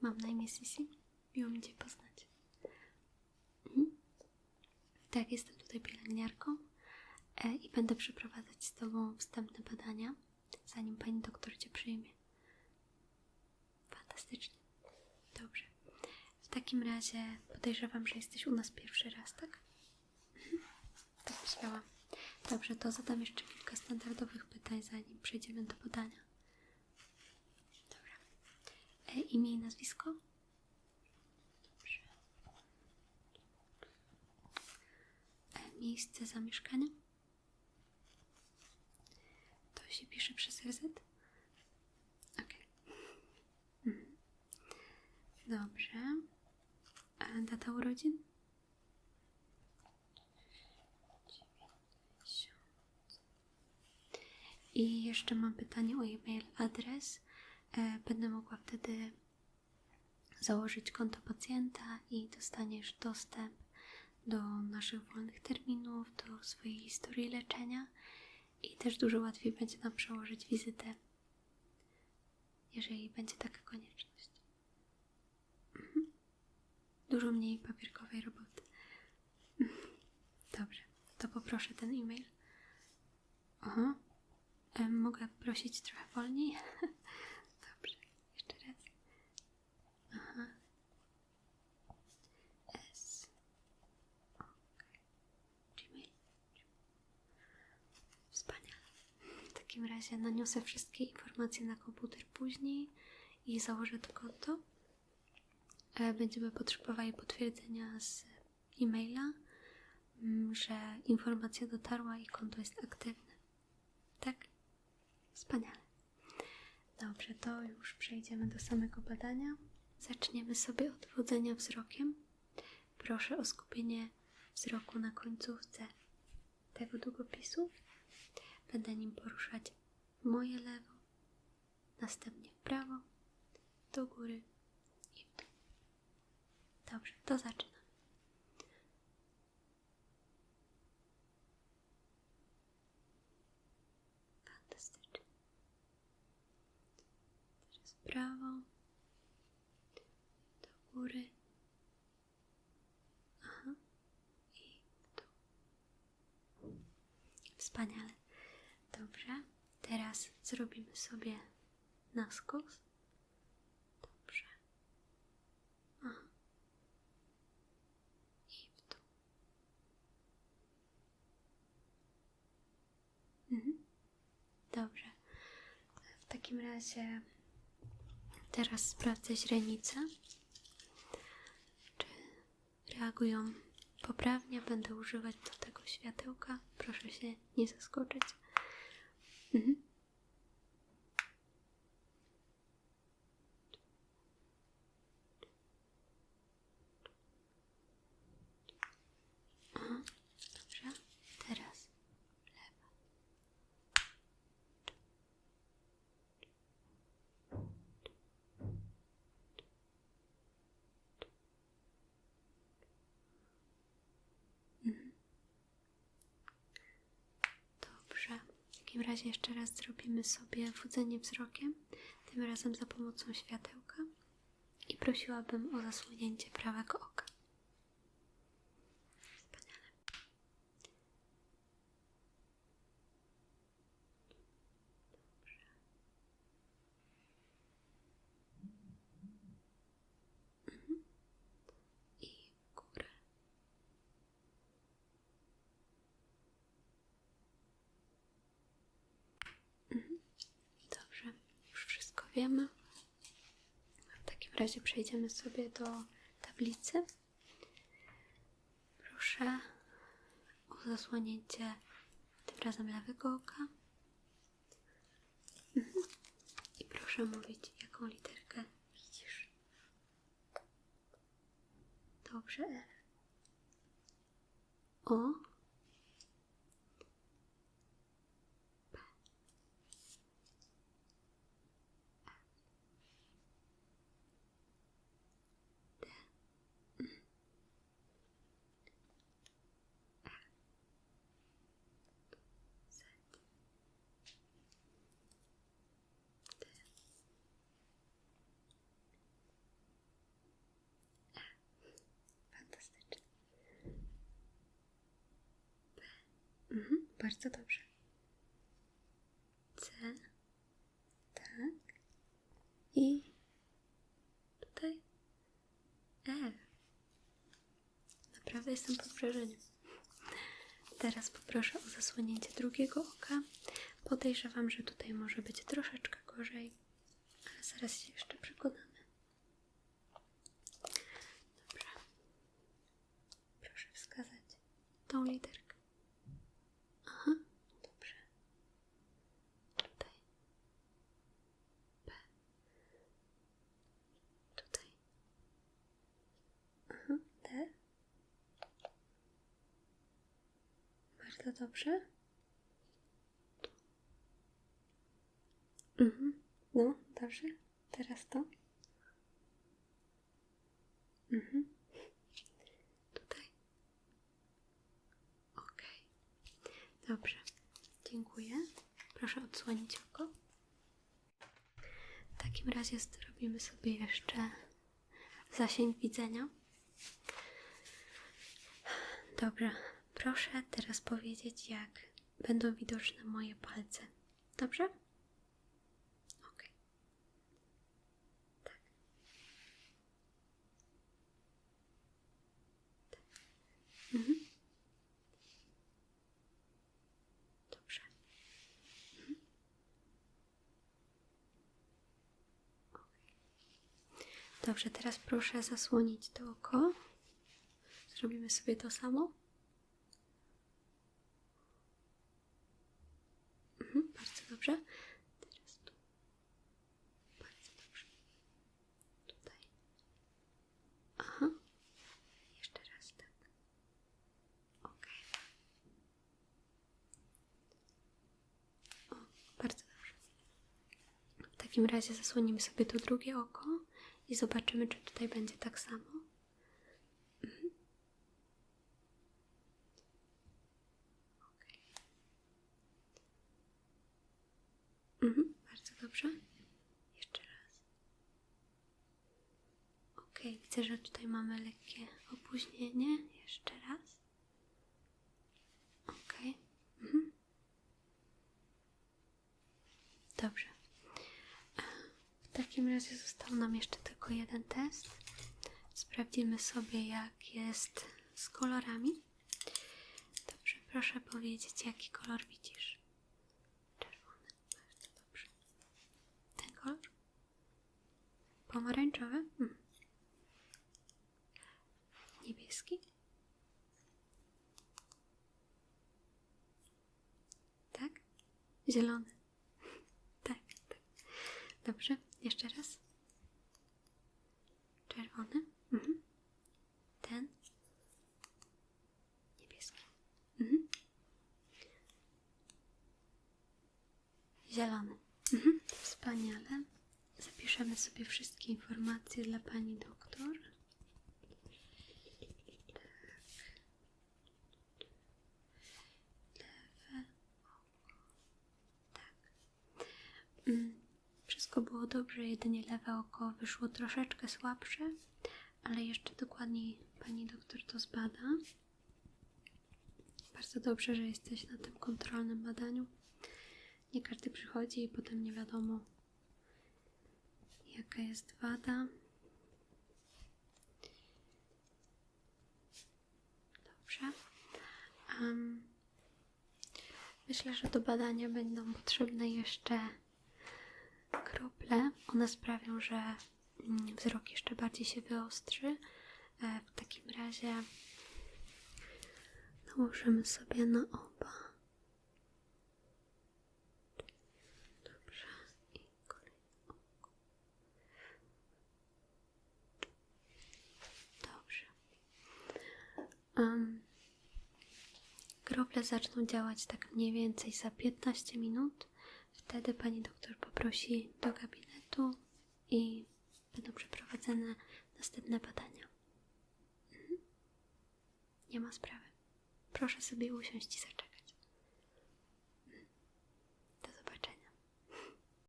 Mam na imię Sisi. Miło mi Cię poznać. Mhm. Tak, jestem tutaj pielęgniarką e, i będę przeprowadzać z Tobą wstępne badania, zanim Pani doktor Cię przyjmie. Fantastycznie. Dobrze. W takim razie podejrzewam, że jesteś u nas pierwszy raz, tak? Mhm. Tak myślałam. Dobrze, to zadam jeszcze kilka standardowych pytań, zanim przejdziemy do badania. E, imię i nazwisko? Dobrze. E, miejsce zamieszkania? To się pisze przez RZ? Okej. Mhm. Dobrze. A data urodzin? I jeszcze mam pytanie o e-mail, adres. E, Będę mogła wtedy założyć konto pacjenta i dostaniesz dostęp do naszych wolnych terminów, do swojej historii leczenia i też dużo łatwiej będzie nam przełożyć wizytę, jeżeli będzie taka konieczność. Mhm. Dużo mniej papierkowej roboty. Dobrze, to poproszę ten e-mail. Aha. Em, Mogę prosić trochę wolniej? Dobrze, jeszcze raz. Aha. S. Okay. Gmail. Wspaniale. W takim razie naniosę wszystkie informacje na komputer później i założę to konto. E, Będziemy potrzebowali potwierdzenia z e-maila, mm, że informacja dotarła i konto jest aktywne. Tak? Wspaniale. Dobrze, to już przejdziemy do samego badania. Zaczniemy sobie od wodzenia wzrokiem. Proszę o skupienie wzroku na końcówce tego długopisu. Będę nim poruszać moje lewo, następnie w prawo, do góry i w dół. Dobrze, to zaczynam. Fantastycznie. Teraz w prawo, do góry. Aha. I w dół. Wspaniale. Dobrze. Teraz zrobimy sobie na skos. Dobrze. I w dół. Mhm. Dobrze. W takim razie teraz sprawdzę źrenice. Czy reagują poprawnie? Będę używać do tego światełka. Proszę się nie zaskoczyć. Mhm. Aha, dobrze. Teraz lewa. Mhm. Dobrze. W takim razie jeszcze raz zrobimy sobie wodzenie wzrokiem, tym razem za pomocą światełka i prosiłabym o zasłonięcie prawego oka. Dobrze, już wszystko wiemy. W takim razie przejdziemy sobie do tablicy. Proszę o zasłonięcie tym razem lewego oka. Mhm. I proszę mówić, jaką literkę widzisz. Dobrze. O. Mhm, bardzo dobrze. C. Tak. I tutaj L. Naprawdę jestem pod wrażeniem. Teraz poproszę o zasłonięcie drugiego oka. Podejrzewam, że tutaj może być troszeczkę gorzej, ale zaraz się jeszcze przekonamy. Dobrze. Proszę wskazać tą literkę. Aha, dobrze. Tutaj. P. Tutaj. Aha, D. Bardzo dobrze. Mhm. No, dobrze. Teraz to. Mhm. Tutaj. Ok. Dobrze. Dziękuję. Proszę odsłonić oko. W takim razie zrobimy sobie jeszcze zasięg widzenia. Dobrze. Proszę teraz powiedzieć, jak będą widoczne moje palce. Dobrze? Ok. Tak. Tak. Mhm. Dobrze. Mhm. Ok. Dobrze, teraz proszę zasłonić to oko. Zrobimy sobie to samo. Mhm, bardzo dobrze. Teraz tu. Bardzo dobrze. Tutaj. Aha. Jeszcze raz tak. Ok. O, bardzo dobrze. W takim razie zasłonimy sobie to drugie oko i zobaczymy, czy tutaj będzie tak samo. Mhm. Okej. Mhm, bardzo dobrze. Jeszcze raz. Ok, widzę, że tutaj mamy lekkie opóźnienie. Jeszcze raz. Ok. Mhm. Dobrze. W takim razie został nam jeszcze tylko jeden test. Sprawdzimy sobie, jak jest z kolorami. Dobrze, proszę powiedzieć, jaki kolor widzisz. Czerwony. Bardzo dobrze. Ten kolor? Pomarańczowy? Hmm. Niebieski? Tak? Zielony? Tak, tak. Dobrze, jeszcze raz. Czerwony? Mhm. Ten? Niebieski. Mhm. Zielony. Mhm. Wspaniale. Zapiszemy sobie wszystkie informacje dla pani doktor. Tak. Lewe oko. Tak. Mm, Wszystko było dobrze, jedynie lewe oko wyszło troszeczkę słabsze, ale jeszcze dokładniej pani doktor to zbada. Bardzo dobrze, że jesteś na tym kontrolnym badaniu. Nie każdy przychodzi i potem nie wiadomo, jaka jest wada. Dobrze. Em, myślę, że do badania będą potrzebne jeszcze. One sprawią, że mm, wzrok jeszcze bardziej się wyostrzy. E, W takim razie nałożymy sobie na oba. Dobrze. I kolejne oko. Dobrze. Um, krople zaczną działać tak mniej więcej za 15 minut. Wtedy pani doktor poprosi do gabinetu i będą przeprowadzone następne badania. Mhm. Nie ma sprawy. Proszę sobie usiąść i.